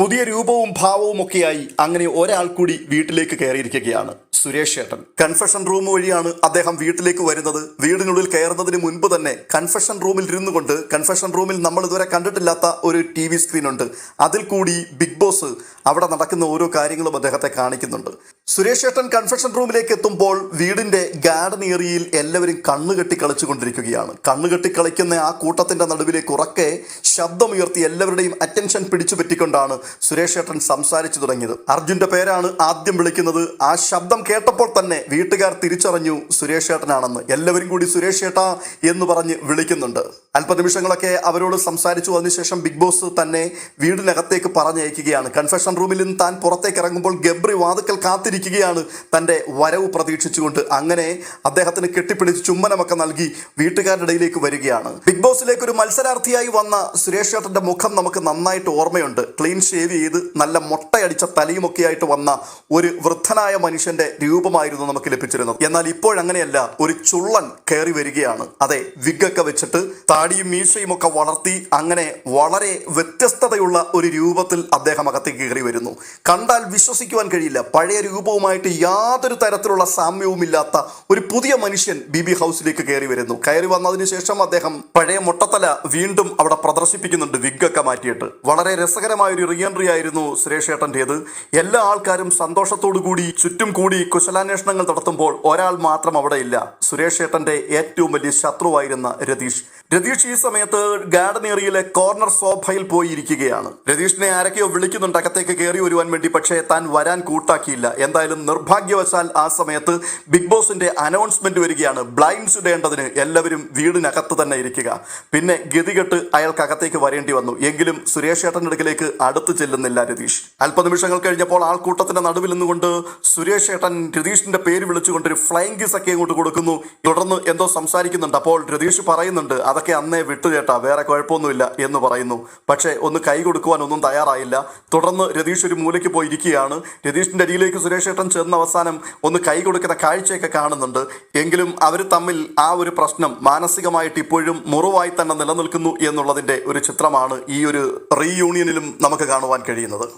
പുതിയ രൂപവും ഭാവവും ഒക്കെയായി അങ്ങനെ ഒരാൾ കൂടി വീട്ടിലേക്ക് കയറിയിരിക്കുകയാണ് സുരേഷ് ചേട്ടൻ കൺഫെഷൻ റൂം വഴിയാണ് അദ്ദേഹം വീട്ടിലേക്ക് വരുന്നത്. വീടിനുള്ളിൽ കയറുന്നതിന് മുൻപ് തന്നെ കൺഫെഷൻ റൂമിൽ ഇരുന്നു കൊണ്ട് കൺഫെഷൻ റൂമിൽ നമ്മൾ ഇതുവരെ കണ്ടിട്ടില്ലാത്ത ഒരു ടി വി സ്ക്രീൻ ഉണ്ട്. അതിൽ കൂടി ബിഗ് ബോസ് അവിടെ നടക്കുന്ന ഓരോ കാര്യങ്ങളും അദ്ദേഹത്തെ കാണിക്കുന്നുണ്ട്. സുരേഷ് ചേട്ടൻ കൺഫെഷൻ റൂമിലേക്ക് എത്തുമ്പോൾ വീടിന്റെ ഗാർഡൻ ഏരിയയിൽ എല്ലാവരും കണ്ണുകെട്ടി കളിച്ചുകൊണ്ടിരിക്കുകയാണ്. കണ്ണുകെട്ടി കളിക്കുന്ന ആ കൂട്ടത്തിന്റെ നടുവിലേക്ക് ഉറക്കെ ശബ്ദമുയർത്തി എല്ലാവരുടെയും അറ്റൻഷൻ പിടിച്ചു പറ്റിക്കൊണ്ടാണ് സുരേഷ് സംസാരിച്ചു തുടങ്ങിയത്. അർജുന്റെ പേരാണ് ആദ്യം വിളിക്കുന്നത്. ആ ശബ്ദം കേട്ടപ്പോൾ തന്നെ വീട്ടുകാർ തിരിച്ചറിഞ്ഞു സുരേഷ് ചേട്ടനാണെന്ന് എല്ലാവരും കൂടി സുരേഷ് ചേട്ടാ എന്ന് പറഞ്ഞ് വിളിക്കുന്നുണ്ട്. അല്പനിമിഷങ്ങളൊക്കെ അവരോട് സംസാരിച്ചു. അതിനുശേഷം ബിഗ് ബോസ് തന്നെ വീടിനകത്തേക്ക് പറഞ്ഞയക്കുകയാണ്. കൺഫെഷൻ റൂമിൽ നിന്ന് താൻ പുറത്തേക്ക് ഇറങ്ങുമ്പോൾ ഗബ്രി വാതുക്കൽ കാത്തിരിക്കുകയാണ് തന്റെ വരവ് പ്രതീക്ഷിച്ചുകൊണ്ട് അങ്ങനെ അദ്ദേഹത്തിന് കെട്ടിപ്പിടിച്ച് ചുമ്മനമൊക്കെ നൽകി വീട്ടുകാരുടെ ഇടയിലേക്ക് വരികയാണ്. ബിഗ് ബോസിലേക്ക് ഒരു മത്സരാർത്ഥിയായി വന്ന സുരേഷ് ചേട്ടന്റെ മുഖം നമുക്ക് നന്നായിട്ട് ഓർമ്മയുണ്ട്. ക്ലീൻ ഷേവ് ചെയ്ത് നല്ല മുട്ടയടിച്ച തലയുമൊക്കെ ആയിട്ട് വന്ന ഒരു വൃദ്ധനായ മനുഷ്യന്റെ രൂപമായിരുന്നു നമുക്ക് ലഭിച്ചിരുന്നത്. എന്നാൽ ഇപ്പോഴങ്ങനെയല്ല ഒരു ചുള്ളൻ കയറി വരികയാണ്. അതെ വിഗൊക്കെ വെച്ചിട്ട് താടിയും മീശയും ഒക്കെ വളർത്തി അങ്ങനെ വളരെ വ്യത്യസ്തതയുള്ള ഒരു രൂപത്തിൽ അദ്ദേഹം അകത്തേക്ക് കയറി വരുന്നു. കണ്ടാൽ വിശ്വസിക്കുവാൻ കഴിയില്ല. പഴയ രൂപവുമായിട്ട് യാതൊരു തരത്തിലുള്ള സാമ്യവുമില്ലാത്ത ഒരു പുതിയ മനുഷ്യൻ ബി ബി ഹൗസിലേക്ക് കയറി വരുന്നു. കയറി വന്നതിന് ശേഷം അദ്ദേഹം പഴയ മുട്ടത്തല വീണ്ടും അവിടെ പ്രദർശിപ്പിക്കുന്നുണ്ട് വിഗ്ഗൊക്കെ മാറ്റിയിട്ട്. വളരെ രസകരമായ ഒരു റീഎൻട്രി ആയിരുന്നു സുരേഷ് ഏട്ടന്റേത്. എല്ലാ ആൾക്കാരും സന്തോഷത്തോടു കൂടി ചുറ്റും കൂടി കുശലാന്വേഷണങ്ങൾ നടത്തുമ്പോൾ ഒരാൾ മാത്രം അവിടെ ഇല്ല. സുരേഷ് ഏട്ടന്റെ ഏറ്റവും വലിയ ശത്രുവായിരുന്ന രതീഷ്. രതീഷ് ഈ സമയത്ത് ഗാർഡൻ ഏരിയയിലെ കോർണർ സോഫയിൽ പോയി ഇരിക്കുകയാണ് രതീഷിനെ ആരൊക്കെയോ വിളിക്കുന്നുണ്ട് അകത്തേക്ക് കയറി വരുവാൻ വേണ്ടി പക്ഷേ താൻ വരാൻ കൂട്ടാക്കിയില്ല. എന്തായാലും നിർഭാഗ്യവശാൽ ആ സമയത്ത് ബിഗ് ബോസിന്റെ അനൗൺസ്മെന്റ് വരികയാണ്. ബ്ലൈൻഡ്സ് ഇടേണ്ടതിന് എല്ലാവരും വീടിനകത്ത് തന്നെ ഇരിക്കുക. പിന്നെ ഗതികെട്ട് അയാൾക്ക് അകത്തേക്ക് വരേണ്ടി വന്നു. എങ്കിലും സുരേഷ് ഏട്ടന്റെ അടുക്കിലേക്ക് അടുത്ത് ചെല്ലുന്നില്ല രതീഷ്. അല്പനിമിഷങ്ങൾ കഴിഞ്ഞപ്പോൾ ആൾക്കൂട്ടത്തിന്റെ നടുവിൽ നിന്നുകൊണ്ട് സുരേഷ് ഏട്ടൻ രതീഷിന്റെ പേര് വിളിച്ചുകൊണ്ട് ഒരു ഫ്ലൈങ് കിസ് ഒക്കെ അങ്ങോട്ട് കൊടുക്കുന്നു. തുടർന്ന് എന്തോ സംസാരിക്കുന്നുണ്ട്. അപ്പോൾ രതീഷ് പറയുന്നുണ്ട് അതൊക്കെ അന്നേ വിട്ടു ചേട്ടാ വേറെ കുഴപ്പമൊന്നുമില്ല എന്ന് പറയുന്നു. പക്ഷേ ഒന്ന് കൈ കൊടുക്കുവാനൊന്നും തയ്യാറായില്ല. തുടർന്ന് രതീഷ് ഒരു മൂലയ്ക്ക് പോയി ഇരിക്കുകയാണ് രതീഷിന്റെ അടിയിലേക്ക് സുരേഷ് ഏട്ടൻ ചെന്ന അവസാനം ഒന്ന് കൈ കൊടുക്കുന്ന കാഴ്ചയൊക്കെ കാണുന്നുണ്ട്. എങ്കിലും അവർ തമ്മിൽ ആ ഒരു പ്രശ്നം മാനസികമായിട്ട് ഇപ്പോഴും മുറിവായി തന്നെ നിലനിൽക്കുന്നു എന്നുള്ളതിന്റെ ഒരു ചിത്രമാണ് ഈ ഒരു റീയൂണിയനിലും നമുക്ക് കാണുവാൻ കഴിയുന്നത്.